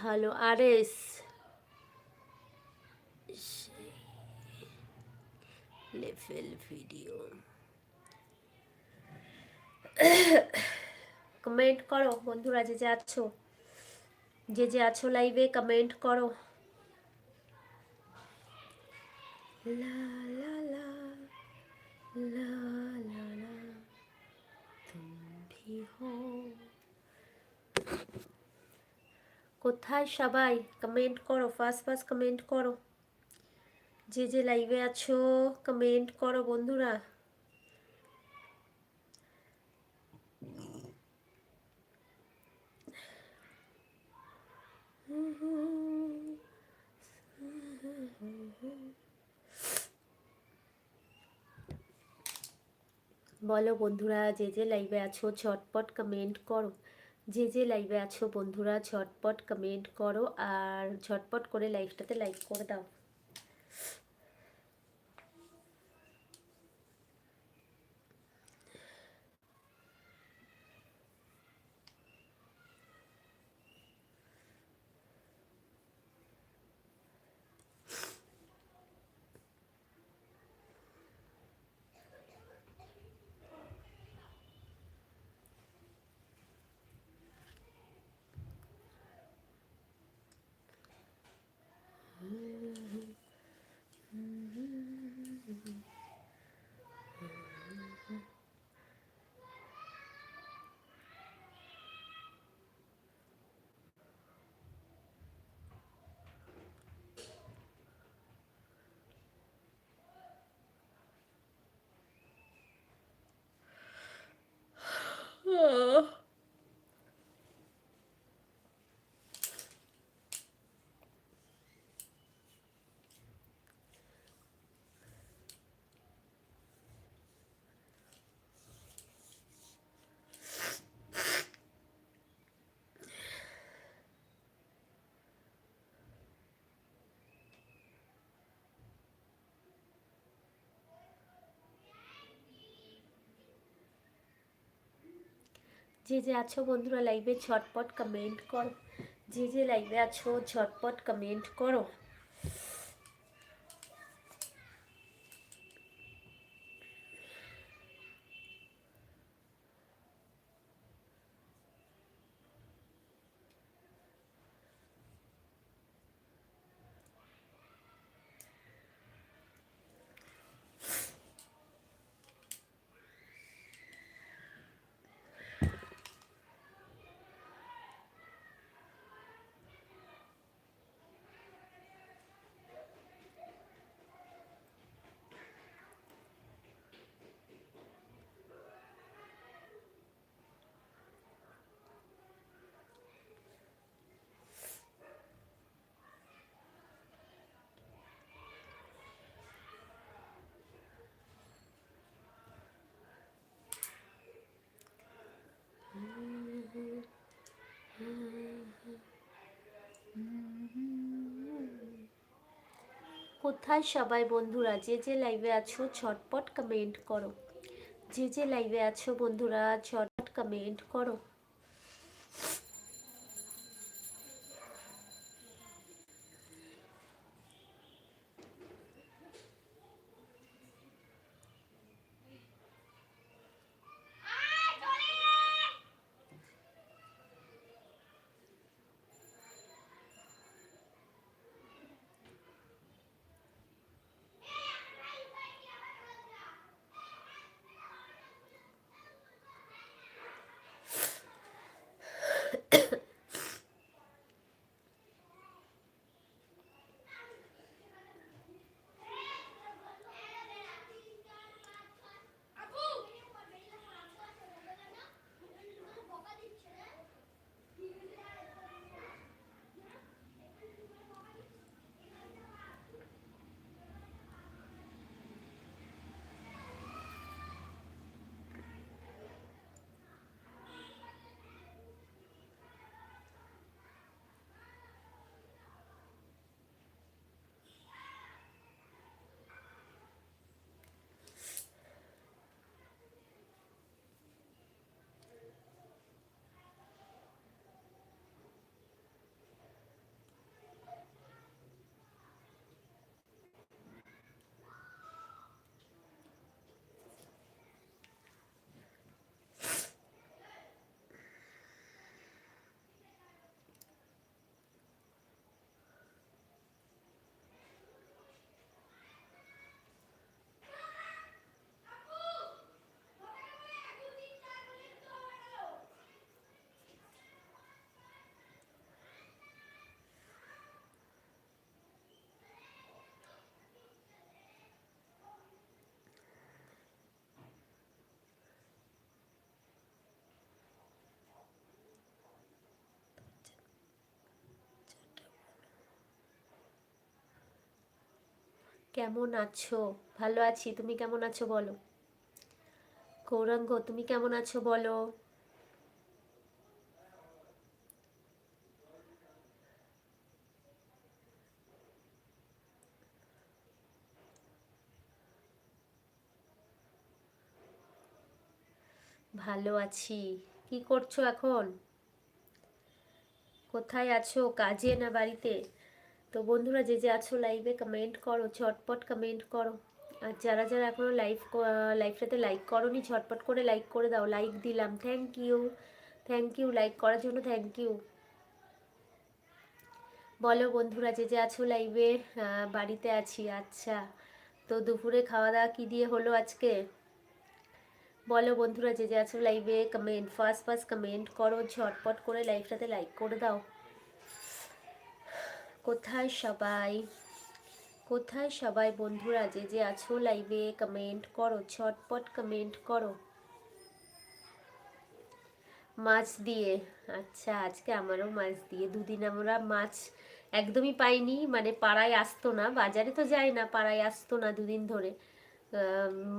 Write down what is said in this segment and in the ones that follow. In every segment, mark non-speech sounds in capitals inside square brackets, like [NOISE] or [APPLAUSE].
ভালো RS level video. Comment করো বন্ধুরা, যে যে আছো। যে যে আছো লাইভে, কমেন্ট করো। লা লা লা লা কোথায় সবাই? কমেন্ট করো ফার্স্ট ফার্স্ট কমেন্ট করো। যে যে লাইভে আছো কমেন্ট করো বন্ধুরা। বলো বন্ধুরা, যে যে লাইভে আছো ছটপট কমেন্ট করো। যে যে লাইভে আছো বন্ধুরা, ঝটপট কমেন্ট করো আর ঝটপট করে লাইভটাতে লাইক করে দাও। Hmm. যে যে আছো বন্ধুরা লাইভে ঝটপট কমেন্ট করো। যে যে লাইভে আছো ঝটপট কমেন্ট করো। কোথায় সবাই বন্ধুরা, যে যে লাইভে আছো ঝটপট কমেন্ট করো। যে যে লাইভে আছো বন্ধুরা, ঝটপট কমেন্ট করো। কেমন আছো? ভালো আছি। তুমি কেমন আছো বলো? গৌরাঙ্গ, তুমি কেমন আছো বলো? ভালো আছি। কি করছ এখন? কোথায় আছো? কাজে না বাড়িতে? তো বন্ধুরা যে যে আছো লাইভে কমেন্ট করো, ঝটপট কমেন্ট করো। আর যারা যারা এখনও লাইভ লাইভটাতে লাইক করনি, ঝটপট করে লাইক করে দাও। লাইক দিলাম। Thank you thank you like করার জন্য থ্যাংক ইউ বলো বন্ধুরা যে যে আছো লাইভে বাড়িতে আছি। আচ্ছা তো দুপুরে খাওয়া দাওয়া কী দিয়ে হলো আজকে? বলো বন্ধুরা যে যে আছো লাইভে কমেন্ট ফার্স্ট ফার্স্ট কমেন্ট করো, ঝটপট করে লাইভটাতে লাইক করে দাও। কোথায় সবাই? কোথায় সবাই বন্ধুরা? যে যে আছো লাইভে কমেন্ট করো ছটপট কমেন্ট করো। মাছ দিয়ে। আচ্ছা আজকে আমারও মাছ দিয়ে। দুদিন আমরা মাছ একদমই পাইনি মানে পাড়ায় আসতো না। বাজারে তো যাই না, পাড়ায় আসতো না দুদিন ধরে।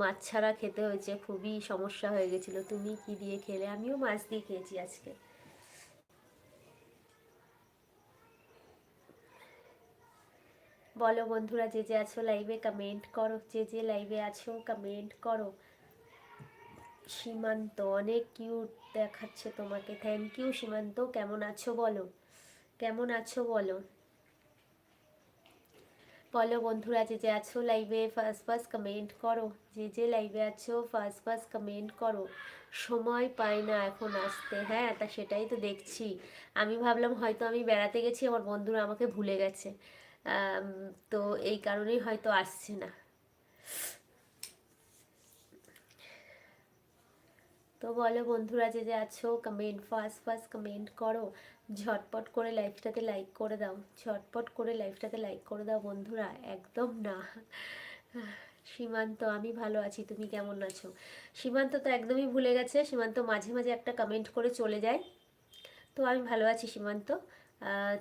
মাছ ছাড়া খেতে হয়েছে, খুবই সমস্যা হয়ে গেছিল। তুমি কি দিয়ে খেলে? আমিও মাছ দিয়ে খেয়েছি আজকে। বলো বন্ধুরা, যে যে আছো লাইভে কমেন্ট করো, যে যে লাইভে আছো কমেন্ট করো। সীমান্ত অনেক কিউট দেখাচ্ছে তোমাকে। থ্যাংক ইউ সীমান্ত, কেমন আছো বলো? কেমন আছো বলো? বলো বন্ধুরা, যে যে আছো লাইভে ফার্স্ট ফার্স্ট কমেন্ট করো। যে যে লাইভে আছো ফার্স্ট ফার্স্ট কমেন্ট করো। সময় পাই না এখন আসতে। হ্যাঁ তা সেটাই তো দেখছি। আমি ভাবলাম হয়তো আমি বেড়াতে গেছি, আমার বন্ধুরা আমাকে ভুলে গেছে। তো এই কারণেই হয়তো আসছে না। তো বলো বন্ধুরা, যে যে আছো কমেন্ট ফার্স্ট ফার্স্ট কমেন্ট করো। ঝটপট করে লাইফটাতে লাইক করে দাও। ঝটপট করে লাইফটাতে লাইক করে দাও বন্ধুরা, একদম না। সীমান্ত, আমি ভালো আছি, তুমি কেমন আছো? সীমান্ত তো একদমই ভুলে গেছে, সীমান্ত মাঝে মাঝে একটা কমেন্ট করে চলে যায়। তো আমি ভালো আছি, সীমান্ত।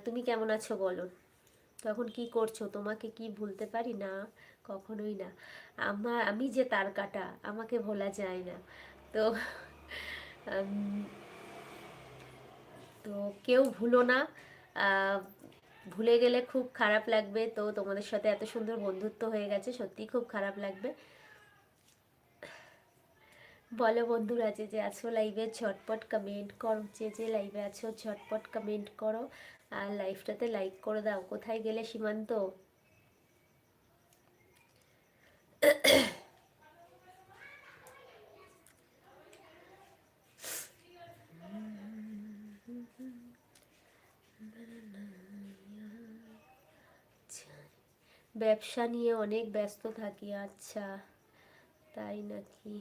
তুমি কেমন আছো বলো? তখন কি করছ? তোমাকে কি ভুলতে পারি? না, কখনোই না। আমার আমি যে তার কাটা, আমাকে ভোলা যায় না। তো তো কেউ ভুলো না। ভুলে গেলে খুব খারাপ লাগবে। তো তোমাদের সাথে এত সুন্দর বন্ধুত্ব হয়ে গেছে সত্যি খুব খারাপ লাগবে। বলো বন্ধুরা, যে যে, আছো লাইভে ঝটপট কমেন্ট করো। যে যে লাইভে আছো, ঝটপট কমেন্ট করো। আর লাইফটাতে লাইক করে দাও। কোথায় গেলে সীমান্ত? ব্যবসা নিয়ে অনেক ব্যস্ত থাকি আচ্ছা। তাই নাকি?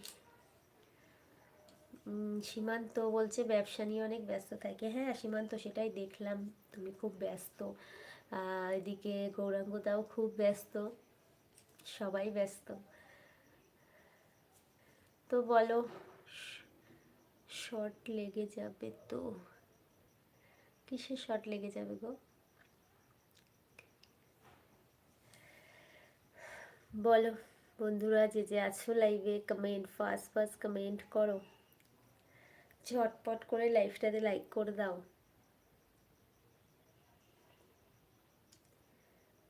সীমান্ত বলছে ব্যবসা নিয়ে অনেক ব্যস্ত থাকে। হ্যাঁ সীমান্ত সেটাই দেখলাম। তুমি খুব ব্যস্ত। এদিকে গৌরাঙ্গদাও খুব ব্যস্ত। সবাই ব্যস্ত। তো বলো, শর্ট লেগে যাবে তো? কিসে শর্ট লেগে যাবে গো? বলো, বন্ধুরা যে যে আছো লাইভে কমেন্ট ফার্স্ট ফার্স্ট কমেন্ট করো। ঝটপট করে লাইফটাতে লাইক করে দাও।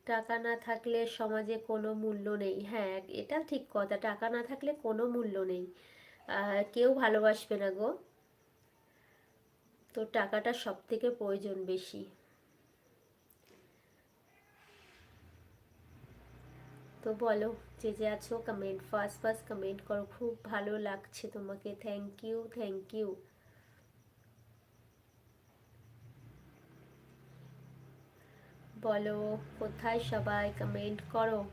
টাকা না থাকলে সমাজে কোনো মূল্য নেই। হ্যাঁ এটা ঠিক কথা। টাকা না থাকলে কোনো মূল্য নেই। কেউ ভালোবাসবে না গো। তো টাকাটা সব থেকে প্রয়োজন বেশি। তো বলো, যে যে আছো কমেন্ট ফার্স্ট ফার্স্ট কমেন্ট করো। খুব ভালো লাগছে তোমাকে। থ্যাংক ইউ থ্যাংক ইউ বলো, কোথায় সবাই কমেন্ট করো?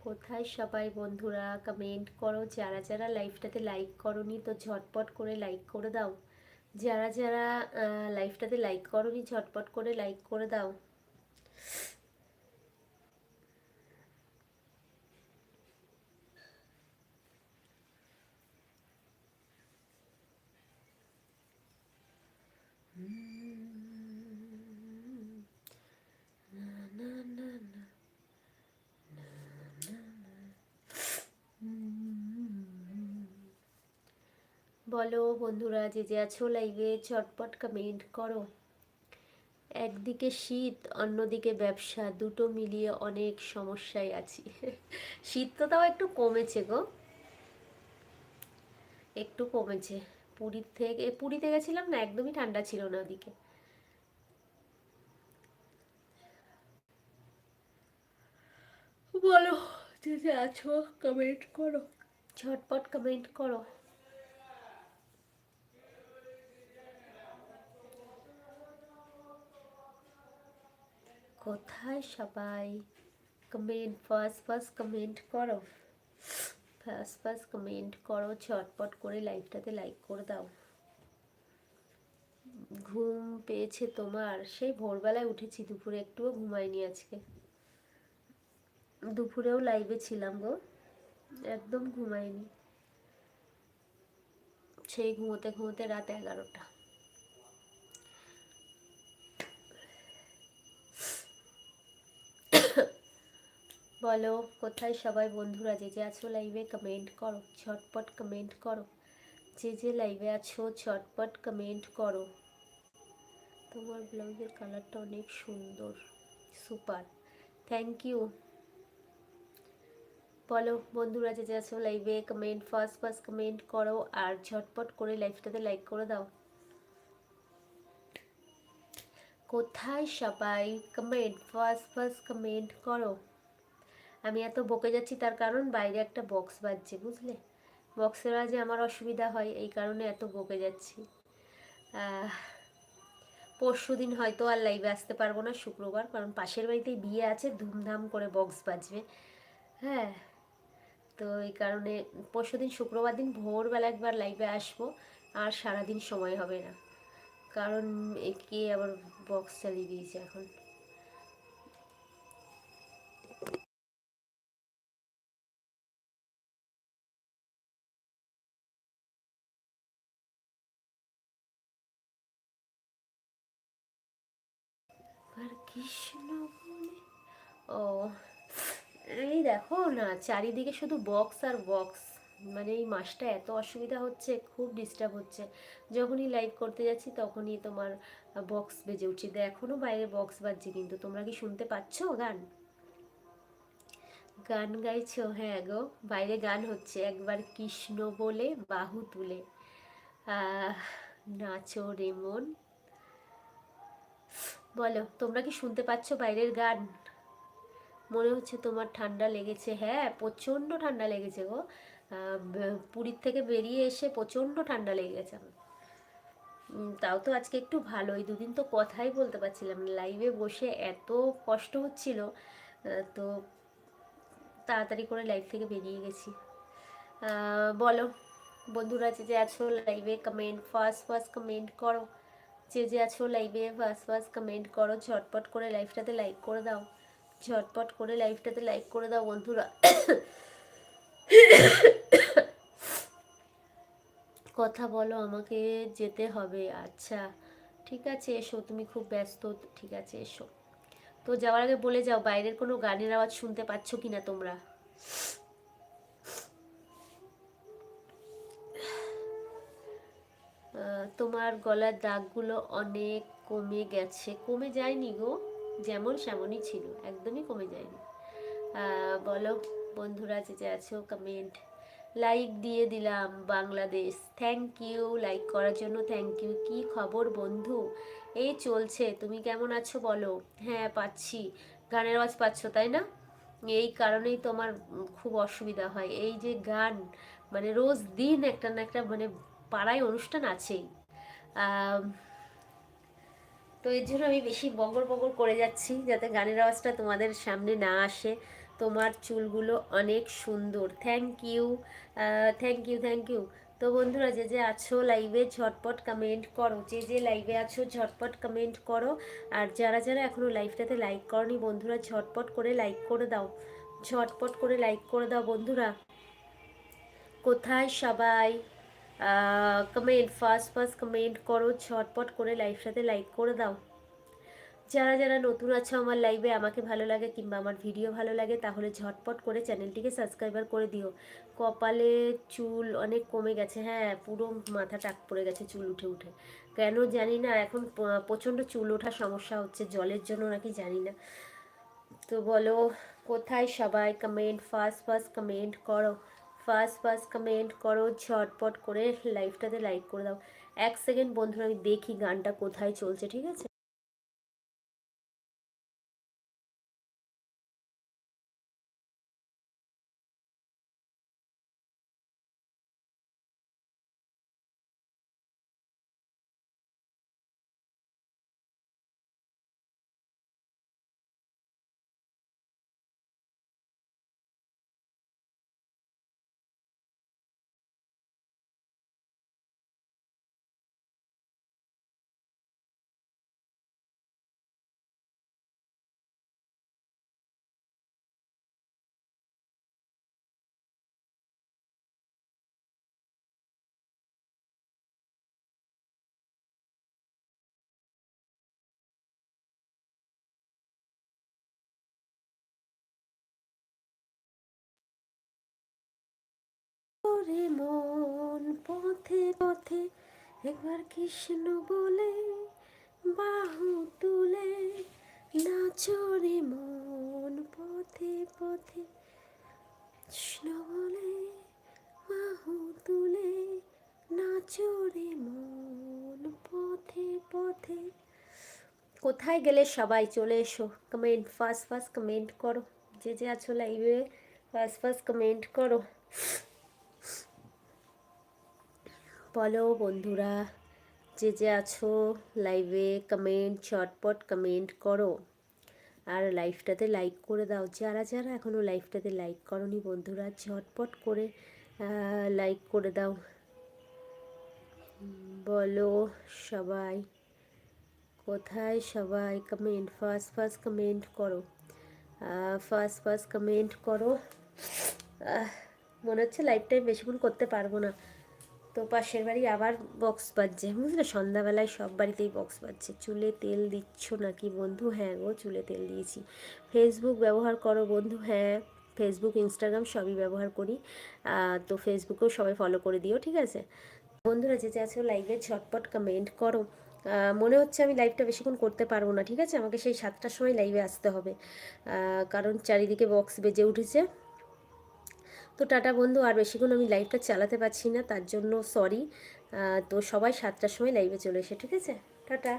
কোথায় সবাই বন্ধুরা কমেন্ট করো? যারা যারা লাইফটাতে লাইক করনি, তো ঝটপট করে লাইক করে দাও। যারা যারা লাইফটাতে লাইক করনি, ঝটপট করে লাইক করে দাও। বলো বন্ধুরা যে যে আছো লাইভে চটপট কমেন্ট করো। একদিকে শীত অন্যদিকে ব্যবসা দুটো মিলিয়ে অনেক সমস্যায় আছি। [LAUGHS] শীত তো তাও একটু কমেছে গো। একটু কমেছে। পুরীর থেকে পুরীতে গেছিলাম না একদমই ঠান্ডা ছিল না ওদিকে। বলো যে যে আছো কমেন্ট করো। ঝটপট কমেন্ট করো। কোথায় সবাই? কমেন্ট ফার্স্ট ফার্স্ট কমেন্ট করো। ফার্স্ট ফার্স্ট কমেন্ট করো, ঝটপট করে লাইভটাতে লাইক করে দাও। ঘুম পেয়েছে তোমার? সেই ভোরবেলায় উঠেছি, দুপুরে একটুও ঘুমাইনি আজকে। দুপুরেও লাইভে ছিলাম গো, একদম ঘুমাইনি। সেই ঘুমোতে ঘুমোতে রাত এগারোটা। বলো, কোথায় সবাই বন্ধুরা যে যে আছো লাইভে কমেন্ট করো, ঝটপট কমেন্ট করো। যে যে লাইভে আছো, ঝটপট কমেন্ট করো। তোমার ব্লাউজের কালারটা অনেক সুন্দর সুপার থ্যাংক ইউ বলো, বন্ধুরা যে যে আছো লাইভে কমেন্ট ফার্স্ট ফার্স্ট কমেন্ট করো, আর ঝটপট করে লাইভটাতে লাইক করে দাও। কোথায় সবাই কমেন্ট ফার্স্ট ফার্স্ট কমেন্ট করো? আমি এত বকে যাচ্ছি তার কারণ বাইরে একটা বক্স বাজছে, বুঝলে? বক্সের আজে আমার অসুবিধা হয়, এই কারণে এত বকে যাচ্ছি। পরশু দিন হয়তো আর লাইভে আসতে পারব না শুক্রবার, কারণ পাশের বাড়িতেই বিয়ে আছে, ধুমধাম করে বক্স বাজবে। হ্যাঁ তো এই কারণে পরশু দিন, শুক্রবার দিন ভোরবেলা একবার লাইভে আসব, আর সারাদিন সময় হবে না। কারণ কে আবার বক্স চালিয়ে দিয়েছে এখন। আর ও, এই দেখো না, চারিদিকে শুধু বক্স আর বক্স মানে এই মাসটা এত অসুবিধা হচ্ছে, খুব ডিস্টার্ব হচ্ছে। যখনই লাইভ করতে যাচ্ছি, তখনই তোমার বক্স বেজে উঠছে। এখনও বাইরে বক্স বাজছে, কিন্তু তোমরা কি শুনতে পাচ্ছ গান? গান গাইছো? হ্যাঁ গো, বাইরে গান হচ্ছে। একবার কৃষ্ণ বলে বাহু তুলে। নাচো রে মন। বলো, তোমরা কি শুনতে পাচ্ছ বাইরের গান? মনে হচ্ছে তোমার ঠান্ডা লেগেছে। হ্যাঁ প্রচণ্ড ঠান্ডা লেগেছে গো। পুরীর থেকে বেরিয়ে এসে প্রচণ্ড ঠান্ডা লেগে গেছে আমার। তাও তো আজকে একটু ভালোই দুদিন তো কথাই বলতে পারছিলাম লাইভে বসে এত কষ্ট হচ্ছিল তো তাড়াতাড়ি করে লাইভ থেকে বেরিয়ে গেছি। বলো, বন্ধুরা যে আছো লাইভে কমেন্ট ফার্স্ট ফার্স্ট কমেন্ট করো। যে যে আছো লাইভে ফার্স্ট ফার্স্ট কমেন্ট করো, ঝটপট করে লাইভটাতে লাইক করে দাও। ঝটপট করে লাইভটাতে লাইক করে দাও, বন্ধুরা। কথা বলো, আমাকে যেতে হবে। আচ্ছা ঠিক আছে, এসো, তুমি খুব ব্যস্ত, ঠিক আছে, এসো। তো যাওয়ার আগে বলে যাও, বাইরের কোনো গানের আওয়াজ শুনতে পাচ্ছ কি না তোমরা? তোমার গলার দাগগুলো অনেক কমে গেছে। কমে যায়নি গো, যেমন সেমনই ছিল, একদমই কমে যায়নি। বলো বন্ধুরা যে আছো কমেন্ট লাইক দিয়ে দিলাম বাংলাদেশ। থ্যাংক ইউ লাইক করার জন্য থ্যাংক ইউ কি খবর বন্ধু? এই চলছে, তুমি কেমন আছো বলো? হ্যাঁ পাচ্ছি। গানের আওয়াজ পাচ্ছ, তাই না? এই কারণেই তোমার খুব অসুবিধা হয়। এই যে গান মানে রোজ দিন একটা না একটা মানে পাড়ায় অনুষ্ঠান আছেই। তো এর জন্য আমি বেশি বগর বগর করে যাচ্ছি যাতে গানের আওয়াজটা তোমাদের সামনে না আসে। তোমার চুলগুলো অনেক সুন্দর। Thank you thank you thank you তো বন্ধুরা, যে যে আছো লাইভে ঝটপট কমেন্ট করো। যে যে লাইভে আছো, ঝটপট কমেন্ট করো। আর যারা যারা এখনও লাইভটাতে লাইক করনি, বন্ধুরা, ঝটপট করে লাইক করে দাও। ঝটপট করে লাইক করে দাও বন্ধুরা। কোথায় সবাই? কমেন্ট ফার্স্ট ফার্স্ট কমেন্ট করো, ঝটপট করে লাইভটাতে লাইক করে দাও। যারা যারা নতুন আছো আমার লাইভে আমাকে ভালো লাগে কিংবা আমার ভিডিও ভালো লাগে, তাহলে ঝটপট করে চ্যানেলটিকে সাবস্ক্রাইবার করে দিও। কপালে চুল অনেক কমে গেছে হ্যাঁ পুরো মাথা টাক পড়ে গেছে চুল উঠে উঠে। কেন জানি না, এখন প্রচণ্ড চুল ওঠার সমস্যা হচ্ছে, জলের জন্য নাকি জানি না। তো বলো, কোথায় সবাই? কমেন্ট ফার্স্ট ফার্স্ট কমেন্ট করো। ফার্স্ট ফার্স্ট কমেন্ট করো, ঝটপট করে লাইভটাতে লাইক করে দাও। এক সেকেন্ড বন্ধুরা, আমি দেখি গানটা কোথায় চলছে, ঠিক আছে? ওরে মন, পথে পথে একবার কৃষ্ণ বলে বাহু তুলে নাচরে মন, পথে পথে কৃষ্ণ বলে বাহু তুলে নাচরে মন, পথে পথে। কোথায় গেলে সবাই চলে এসো? কমেন্ট ফার্স্ট ফার্স্ট কমেন্ট করো। যে যে আছো লাইভে ফার্স্ট ফার্স্ট কমেন্ট করো। বলো বন্ধুরা, যে যে আছো লাইভে কমেন্ট চটপট কমেন্ট করো। আর লাইভটাতে লাইক করে দাও। যারা যারা এখনও লাইভটাতে লাইক করনি বন্ধুরা, ঝটপট করে লাইক করে দাও। বলো সবাই, কোথায় সবাই কমেন্ট ফার্স্ট ফার্স্ট কমেন্ট করো। ফার্স্ট ফার্স্ট কমেন্ট করো। মনে হচ্ছে লাইভটাই বেশিক্ষণ করতে পারব না। তো পাশের বাড়ি আবার বক্স বাজছে। বুঝলে সন্ধ্যাবেলায় সব বাড়িতেই বক্স বাজছে। চুলে তেল দিচ্ছ নাকি বন্ধু? হ্যাঁ গো, চুলে তেল দিয়েছি। ফেসবুক ব্যবহার করো বন্ধু। হ্যাঁ ফেসবুক ইনস্টাগ্রাম সবই ব্যবহার করি। তো ফেসবুকেও সবাই ফলো করে দিও, ঠিক আছে? বন্ধুরা, যে যে আছো লাইভে ঝটপট কমেন্ট করো। মনে হচ্ছে আমি লাইভটা বেশিক্ষণ করতে পারব না, ঠিক আছে? আমাকে সেই সাতটার সময় লাইভে আসতে হবে। কারণ চারিদিকে বক্স বেজে উঠেছে। তো টাটা বন্ধু, আর বেশিক্ষণ আমি লাইভটা চালাতে পারছি না, তার জন্য সরি তো সবাই সাতটার সময় লাইভে চলে এসে, ঠিক আছে? টাটা।